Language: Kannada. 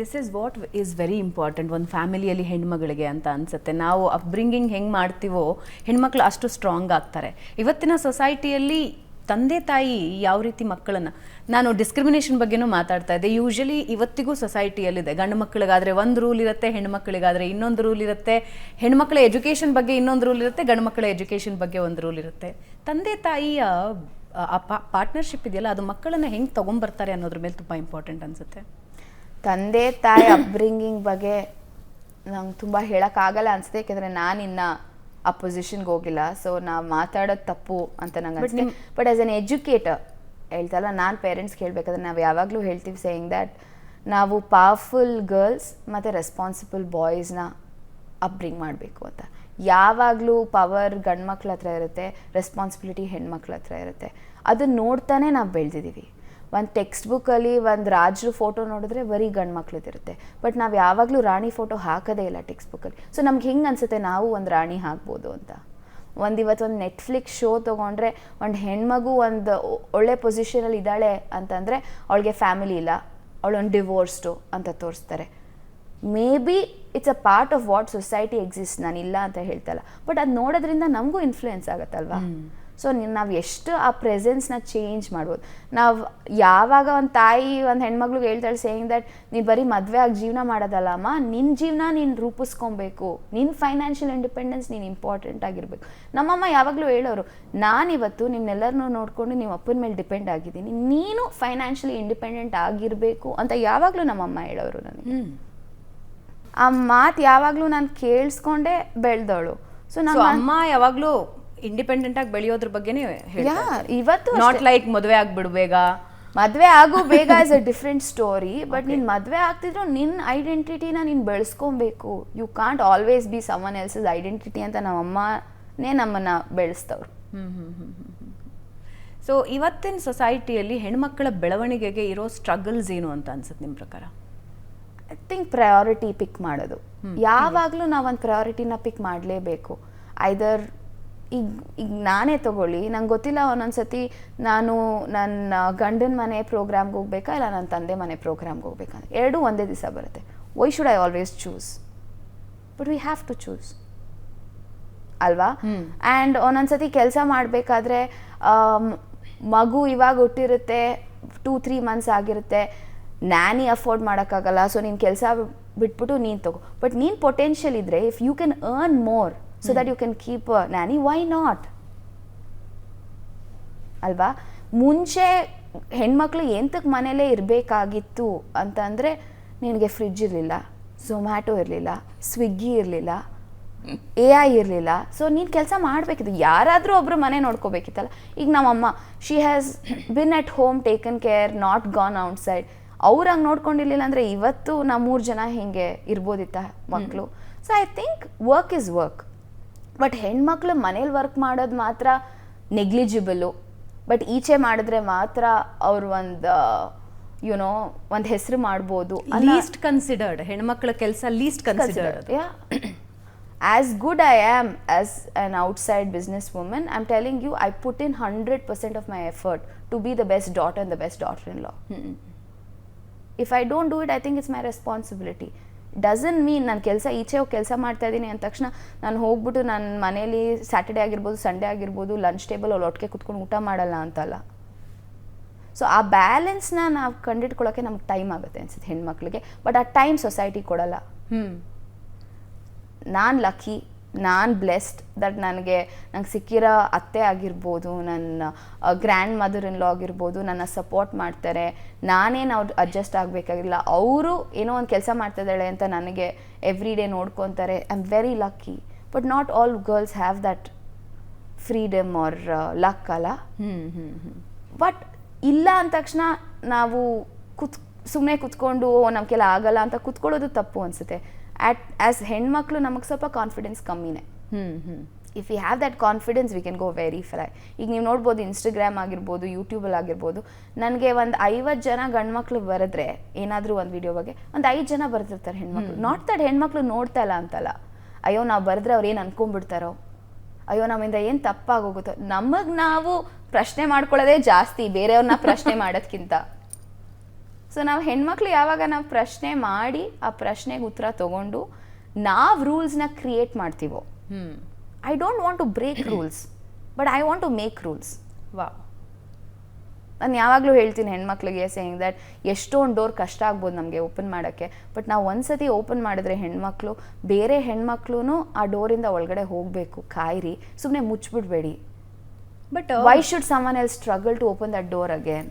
This is what is very important ಒಂದು ಫ್ಯಾಮಿಲಿಯಲ್ಲಿ ಹೆಣ್ಮಗಳಿಗೆ ಅಂತ ಅನ್ಸುತ್ತೆ. ನಾವು ಅಪ್ಬ್ರಿಂಗಿಂಗ್ ಹೆಂಗೆ ಮಾಡ್ತೀವೋ, ಹೆಣ್ಮಕ್ಳು ಅಷ್ಟು ಸ್ಟ್ರಾಂಗ್ ಆಗ್ತಾರೆ. ಇವತ್ತಿನ ಸೊಸೈಟಿಯಲ್ಲಿ ತಂದೆ ತಾಯಿ ಯಾವ ರೀತಿ ಮಕ್ಕಳನ್ನು, ನಾನು ಡಿಸ್ಕ್ರಿಮಿನೇಷನ್ ಬಗ್ಗೆನೂ ಮಾತಾಡ್ತಾ ಇದ್ದೆ. ಯೂಶಲಿ ಇವತ್ತಿಗೂ ಸೊಸೈಟಿಯಲ್ಲಿದೆ ಗಂಡು ಮಕ್ಕಳಿಗಾದರೆ ಒಂದು ರೂಲ್ ಇರುತ್ತೆ ಹೆಣ್ಮಕ್ಳಿಗಾದರೆ ಇನ್ನೊಂದು ರೂಲ್ ಇರುತ್ತೆ. ಹೆಣ್ಮಕ್ಳ ಎಜುಕೇಷನ್ ಬಗ್ಗೆ ಇನ್ನೊಂದು ರೂಲ್ ಇರುತ್ತೆ, ಗಂಡು ಮಕ್ಕಳ ಎಜುಕೇಷನ್ ಬಗ್ಗೆ ಒಂದು ರೂಲ್ ಇರುತ್ತೆ. ತಂದೆ ತಾಯಿಯ, ಆ ಪಾರ್ಟ್ನರ್ಶಿಪ್ ಇದೆಯಲ್ಲ, ಅದು ಮಕ್ಕಳನ್ನು ಹೆಂಗೆ ತೊಗೊಂಬರ್ತಾರೆ ಅನ್ನೋದ್ರ ಮೇಲೆ ತುಂಬ ಇಂಪಾರ್ಟೆಂಟ್ ಅನ್ಸುತ್ತೆ. ತಂದೆ ತಾಯಿ ಅಪ್ಬ್ರಿಂಗಿಂಗ್ ಬಗ್ಗೆ ನಂಗೆ ತುಂಬ ಹೇಳೋಕ್ಕಾಗಲ್ಲ ಅನಿಸುತ್ತೆ. ಯಾಕೆಂದರೆ ಇನ್ನ ಆ ಪೊಸಿಷನ್ಗೆ ಹೋಗಿಲ್ಲ. ಸೊ ನಾವು ಮಾತಾಡೋದು ತಪ್ಪು ಅಂತ ನಂಗೆ ಅನಿಸುತ್ತೆ. ಬಟ್ ಆಸ್ ಎನ್ ಎಜುಕೇಟರ್ ಹೇಳ್ತಲ್ಲ ನಾನು ಪೇರೆಂಟ್ಸ್ಗೆ ಹೇಳ್ಬೇಕಾದ್ರೆ ನಾವು ಯಾವಾಗಲೂ ಹೇಳ್ತೀವಿ ಸೇಯಿಂಗ್ ದ್ಯಾಟ್ ನಾವು ಪವರ್ಫುಲ್ ಗರ್ಲ್ಸ್ ಮತ್ತು ರೆಸ್ಪಾನ್ಸಿಬಲ್ ಬಾಯ್ಸ್ನ ಅಪ್ಬ್ರಿಂಗ್ ಮಾಡಬೇಕು ಅಂತ. ಯಾವಾಗಲೂ ಪವರ್ ಗಂಡ್ಮಕ್ಳ ಹತ್ರ ಇರುತ್ತೆ ರೆಸ್ಪಾನ್ಸಿಬಿಲಿಟಿ ಹೆಣ್ಮಕ್ಳ ಹತ್ರ ಇರುತ್ತೆ. ಅದನ್ನ ನೋಡ್ತಾನೆ ನಾವು ಬೆಳೆದಿದ್ದೀವಿ ಒಂದು ಟೆಕ್ಸ್ಟ್ ಬುಕ್ಕಲ್ಲಿ ಒಂದು ರಾಜರು ಫೋಟೋ ನೋಡಿದ್ರೆ ಬರೀ ಗಂಡು ಮಕ್ಳದಿರುತ್ತೆ. ಬಟ್ ನಾವು ಯಾವಾಗಲೂ ರಾಣಿ ಫೋಟೋ ಹಾಕೋದೇ ಇಲ್ಲ ಟೆಕ್ಸ್ಟ್ ಬುಕ್ಕಲ್ಲಿ ಸೊ ನಮ್ಗೆ ಹಿಂಗೆ ಅನ್ಸುತ್ತೆ ನಾವು ಒಂದು ರಾಣಿ ಹಾಕ್ಬೋದು ಅಂತ? ಒಂದು ಇವತ್ತು ಒಂದು ನೆಟ್ಫ್ಲಿಕ್ಸ್ ಶೋ ತೊಗೊಂಡ್ರೆ ಒಂದು ಹೆಣ್ಮಗು ಒಂದು ಒಳ್ಳೆ ಪೊಸಿಷನಲ್ಲಿ ಇದ್ದಾಳೆ ಅಂತಂದರೆ ಅವಳಿಗೆ ಫ್ಯಾಮಿಲಿ ಇಲ್ಲ. ಅವಳೊಂದು ಡಿವೋರ್ಸ್ಡು ಅಂತ ತೋರಿಸ್ತಾರೆ. Maybe it's a part of what society exist ನಾನು ಇಲ್ಲ ಅಂತ ಹೇಳ್ತಲ್ಲ. ಬಟ್ ಅದು ನೋಡೋದ್ರಿಂದ ನಮಗೂ ಇನ್ಫ್ಲುಯೆನ್ಸ್ ಆಗುತ್ತಲ್ವಾ? ಸೊ ನಾವು ಎಷ್ಟು ಆ ಪ್ರೆಸೆನ್ಸ್ನ ಚೇಂಜ್ ಮಾಡ್ಬೋದು. ನಾವು ಯಾವಾಗ ಒಂದು ತಾಯಿ ಒಂದು ಹೆಣ್ಮಗ್ಳಿಗೆ ಹೇಳ್ತಾಳೆ ಸೇಯಿಂಗ್ ದಟ್ ನೀನು ಬರೀ ಮದುವೆ ಆಗಿ ಜೀವನ ಮಾಡೋದಲ್ಲ ಅಮ್ಮ ನಿನ್ನ ಜೀವನ ನೀನು ರೂಪಿಸ್ಕೊಬೇಕು. ನಿನ್ನ ಫೈನಾನ್ಷಿಯಲ್ ಇಂಡಿಪೆಂಡೆನ್ಸ್ ನೀನು ಇಂಪಾರ್ಟೆಂಟ್ ಆಗಿರಬೇಕು. ನಮ್ಮಮ್ಮ ಯಾವಾಗಲೂ ಹೇಳೋರು ನಾನಿವತ್ತು ನಿಮ್ನೆಲ್ಲರನ್ನೂ ನೋಡ್ಕೊಂಡು ನಿಮ್ಮ ಅಪ್ಪನ ಮೇಲೆ ಡಿಪೆಂಡ್ ಆಗಿದ್ದೀನಿ. ನೀನು ಫೈನಾನ್ಷಿಯಲಿ ಇಂಡಿಪೆಂಡೆಂಟ್ ಆಗಿರಬೇಕು. ಅಂತ ಯಾವಾಗಲೂ ನಮ್ಮಮ್ಮ ಹೇಳೋರು ನನಗೆ. ಆ ಮಾತು ಯಾವಾಗಲೂ ನಾನು ಕೇಳಿಸ್ಕೊಂಡೇ ಬೆಳೆದವಳು ಸೊ ಸೊ ನಮ್ಮ ಅಮ್ಮ ಯಾವಾಗ್ಲೂ ಇಂಡಿಪೆಂಡೆಂಟ್ ಆಗಿ ಬೆಳೆಯೋದ್ರ ಬಗ್ಗೆನೇ ಯಾ ಇವತ್ತು ನಾಟ್ ಲೈಕ್ ಮದುವೆ ಆಗ್ಬಿಡ್ಬೇಗ ಮದುವೆ ಆಗು ಬೇಗ is a different story but ನೀನು ಮದುವೆ ಆಗ್ತಿದ್ರು ನಿನ್ನ ಐಡೆಂಟಿಟಿನ ನೀನು ಬೆಳೆಸ್ಕೊಬೇಕು. You can't always be someone else's identity ಅಂತ ನಮ್ಮ ಅಮ್ಮನೇ ನಮ್ಮನ್ನ ಬೆಳೆಸ್ತವ್ರು. ಸೊ ಇವತ್ತಿನ ಸೊಸೈಟಿಯಲ್ಲಿ ಹೆಣ್ಮಕ್ಳ ಬೆಳವಣಿಗೆಗೆ ಇರೋ ಸ್ಟ್ರಗಲ್ಸ್ ಏನು ಅಂತ ಅನ್ಸುತ್ತೆ ನಿಮ್ಮ ಪ್ರಕಾರ? ಐ ಥಿಂಕ್ ಪ್ರಯಾರಿಟಿ ಪಿಕ್ ಮಾಡೋದು. ಯಾವಾಗಲೂ ನಾವೊಂದು ಒಂದು ಪ್ರಯಾರಿಟಿನ ಪಿಕ್ ಮಾಡಲೇಬೇಕು. ಐದರ್ ಈಗ ಈಗ ನಾನೇ ತಗೊಳ್ಳಿ. ನಂಗೆ ಗೊತ್ತಿಲ್ಲ ಒಂದೊಂದ್ಸತಿ ನಾನು ನನ್ನ ಗಂಡನ ಮನೆ ಪ್ರೋಗ್ರಾಮ್ಗೆ ಹೋಗ್ಬೇಕಾ ಇಲ್ಲ ನನ್ನ ತಂದೆ ಮನೆ ಪ್ರೋಗ್ರಾಮ್ಗೆ ಹೋಗ್ಬೇಕಾ? ಎರಡೂ ಒಂದೇ ದಿವಸ ಬರುತ್ತೆ. Why should I always choose but we have to choose ಅಲ್ವಾ. ಆ್ಯಂಡ್ ಒಂದೊಂದ್ಸತಿ ಕೆಲಸ ಮಾಡಬೇಕಾದ್ರೆ ಮಗು ಇವಾಗ ಹುಟ್ಟಿರುತ್ತೆ ಟೂ ತ್ರೀ ಮಂತ್ಸ್ ಆಗಿರುತ್ತೆ. ನಾನಿ ಅಫೋರ್ಡ್ ಮಾಡೋಕ್ಕಾಗಲ್ಲ ಸೊ ನೀನು ಕೆಲಸ ಬಿಟ್ಬಿಟ್ಟು ನೀನು ತಗೋ. ಬಟ್ ನೀನು ಪೊಟೆನ್ಷಿಯಲ್ ಇದ್ದರೆ if you can earn more so that you can keep nanny why not ಅಲ್ವಾ? ಮುಂಚೆ ಹೆಣ್ಮಕ್ಳು ಎಂತಕ್ಕೆ ಮನೇಲೇ ಇರಬೇಕಾಗಿತ್ತು ಅಂತಂದರೆ ನಿನಗೆ ಫ್ರಿಡ್ಜ್ ಇರಲಿಲ್ಲ ಝೊಮ್ಯಾಟೊ ಇರಲಿಲ್ಲ ಸ್ವಿಗ್ಗಿ ಇರಲಿಲ್ಲ ಎ ಐ ಇರಲಿಲ್ಲ. ಸೊ ನೀನು ಕೆಲಸ ಮಾಡಬೇಕಿತ್ತು. ಯಾರಾದರೂ ಒಬ್ಬರು ಮನೆ ನೋಡ್ಕೋಬೇಕಿತ್ತಲ್ಲ. ಈಗ ನಮ್ಮಮ್ಮ she has been at home taken care not gone outside ಅವ್ರು ಹಂಗೆ ನೋಡ್ಕೊಂಡಿರ್ಲಿಲ್ಲ ಅಂದರೆ ಇವತ್ತು ನಾವು ಮೂರು ಜನ ಹಿಂಗೆ ಇರ್ಬೋದಿತ್ತ ಮಕ್ಕಳು so I think work is work but ಹೆಣ್ಮಕ್ಳು ಮನೇಲಿ ವರ್ಕ್ ಮಾಡೋದು ಮಾತ್ರ ನೆಗ್ಲಿಜಿಬಲು ಬಟ್ ಈಚೆ ಮಾಡಿದ್ರೆ ಮಾತ್ರ ಅವ್ರು ಒಂದು ಯುನೋ ಒಂದು ಹೆಸರು ಮಾಡ್ಬೋದು ಲೀಸ್ಟ್ ಕನ್ಸಿಡರ್ಡ್ ಹೆಣ್ಮಕ್ಳ ಕೆಲಸ least considered as good I am as an outside business women I am telling you I put in hundred percent of my effort to be the best daughter and the best daughter in law if I don't do it I think it's my responsibility doesn't mean ನಾನು ಕೆಲಸ ಈಚೆ ಹೋಗಿ ಕೆಲಸ ಮಾಡ್ತಾ ಇದ್ದೀನಿ ಅಂದ ತಕ್ಷಣ ನಾನು ಹೋಗ್ಬಿಟ್ಟು ನನ್ನ ಮನೇಲಿ ಸ್ಯಾಟರ್ಡೆ ಆಗಿರ್ಬೋದು ಸಂಡೇ ಆಗಿರ್ಬೋದು ಲಂಚ್ ಟೇಬಲ್ ಅಲ್ಲಿ ಒಟ್ಟಿಗೆ ಕುತ್ಕೊಂಡು ಊಟ ಮಾಡಲ್ಲ ಅಂತಲ್ಲ. ಸೊ ಆ ಬ್ಯಾಲೆನ್ಸ್ನ ನಾವು ಕಂಡಿಟ್ಕೊಳ್ಳೋಕ್ಕೆ ನಮ್ಗೆ ಟೈಮ್ ಆಗುತ್ತೆ ಅನ್ಸುತ್ತೆ ಹೆಣ್ಮಕ್ಳಿಗೆ. ಬಟ್ ಆ ಟೈಮ್ ಸೊಸೈಟಿ ಕೊಡಲ್ಲ. ಹ್ಞೂ ನಾನು ಲಕ್ಕಿ ನಾನು ಬ್ಲೆಸ್ಡ್ ದಟ್ ನನಗೆ ನಂಗೆ ಸಿಕ್ಕಿರೋ ಅತ್ತೆ ಆಗಿರ್ಬೋದು ನನ್ನ ಗ್ರ್ಯಾಂಡ್ ಮದರ್ ಇನ್ ಲಾ ಆಗಿರ್ಬೋದು ನನ್ನ ಸಪೋರ್ಟ್ ಮಾಡ್ತಾರೆ. ನಾನೇನು ಅವ್ರು ಅಡ್ಜಸ್ಟ್ ಆಗಬೇಕಾಗಿಲ್ಲ. ಅವರು ಏನೋ ಒಂದು ಕೆಲಸ ಮಾಡ್ತಿದ್ದಾಳೆ ಅಂತ ನನಗೆ ಎವ್ರಿ ಡೇ ನೋಡ್ಕೊತಾರೆ. I am very lucky but not all girls have that freedom are luck ಅಲ್ಲ. ಬಟ್ ಇಲ್ಲ ಅಂದ ತಕ್ಷಣ ನಾವು ಕುತ್ ಸುಮ್ಮನೆ ಕುತ್ಕೊಂಡು ನಮ್ಮ ಕೆಲ ಆಗಲ್ಲ ಅಂತ ಕುತ್ಕೊಳ್ಳೋದು ತಪ್ಪು ಅನಿಸುತ್ತೆ. ಆ್ಯಟ್ ಆ್ಯಸ್ ಹೆಣ್ಮಕ್ಳು ನಮಗೆ ಸ್ವಲ್ಪ ಕಾನ್ಫಿಡೆನ್ಸ್ ಕಮ್ಮಿನೇ. Hmm hmm. If you have that confidence we can go very far ಈಗ ನೀವು ನೋಡ್ಬೋದು ಇನ್ಸ್ಟಾಗ್ರಾಮ್ ಆಗಿರ್ಬೋದು ಯೂಟ್ಯೂಬಲ್ಲಿ ಆಗಿರ್ಬೋದು ನನಗೆ ಒಂದು ಐವತ್ತು ಜನ ಗಂಡ್ಮಕ್ಳು ಬರೆದ್ರೆ ಏನಾದರೂ ಒಂದು ವಿಡಿಯೋ ಬಗ್ಗೆ ಒಂದು ಐದು ಜನ ಬರ್ತಿರ್ತಾರೆ ಹೆಣ್ಮಕ್ಳು. ನಾಟ್ ದಟ್ ಹೆಣ್ಮಕ್ಳು ನೋಡ್ತಾ ಇಲ್ಲ ಅಂತಲ್ಲ. ಅಯ್ಯೋ ನಾವು ಬರೆದ್ರೆ ಅವ್ರು ಏನು ಅನ್ಕೊಂಡ್ಬಿಡ್ತಾರೋ? ಅಯ್ಯೋ ನಮ್ಮಿಂದ ಏನು ತಪ್ಪಾಗೋಗುತ್ತೋ? ನಮಗೆ ನಾವು ಪ್ರಶ್ನೆ ಮಾಡ್ಕೊಳ್ಳೋದೇ ಜಾಸ್ತಿ ಬೇರೆಯವ್ರನ್ನ ಪ್ರಶ್ನೆ ಮಾಡೋದ್ಕಿಂತ. ಸೊ ನಾವು ಹೆಣ್ಮಕ್ಳು ಯಾವಾಗ ನಾವು ಪ್ರಶ್ನೆ ಮಾಡಿ ಆ ಪ್ರಶ್ನೆಗೆ ಉತ್ತರ ತಗೊಂಡು ನಾವು ರೂಲ್ಸ್ನ ಕ್ರಿಯೇಟ್ ಮಾಡ್ತೀವೋ. ಹ್ಮ್. I don't want to break rules but I want to make rules ವಾ ನಾನು ಯಾವಾಗಲೂ ಹೇಳ್ತೀನಿ ಹೆಣ್ಮಕ್ಳಿಗೆ ಸೇಯಿಂಗ್ ದಟ್ ಎಷ್ಟೊಂದು ಡೋರ್ ಕಷ್ಟ ಆಗ್ಬೋದು ನಮಗೆ ಓಪನ್ ಮಾಡೋಕ್ಕೆ ಬಟ್ ನಾವು ಒಂದ್ಸತಿ ಓಪನ್ ಮಾಡಿದ್ರೆ ಹೆಣ್ಮಕ್ಳು ಬೇರೆ ಹೆಣ್ಮಕ್ಳು ಆ ಡೋರಿಂದ ಒಳಗಡೆ ಹೋಗಬೇಕು ಕಾಯಿರಿ ಸುಮ್ಮನೆ ಮುಚ್ಚಿಬಿಡ್ಬೇಡಿ but why should someone else struggle to open that door again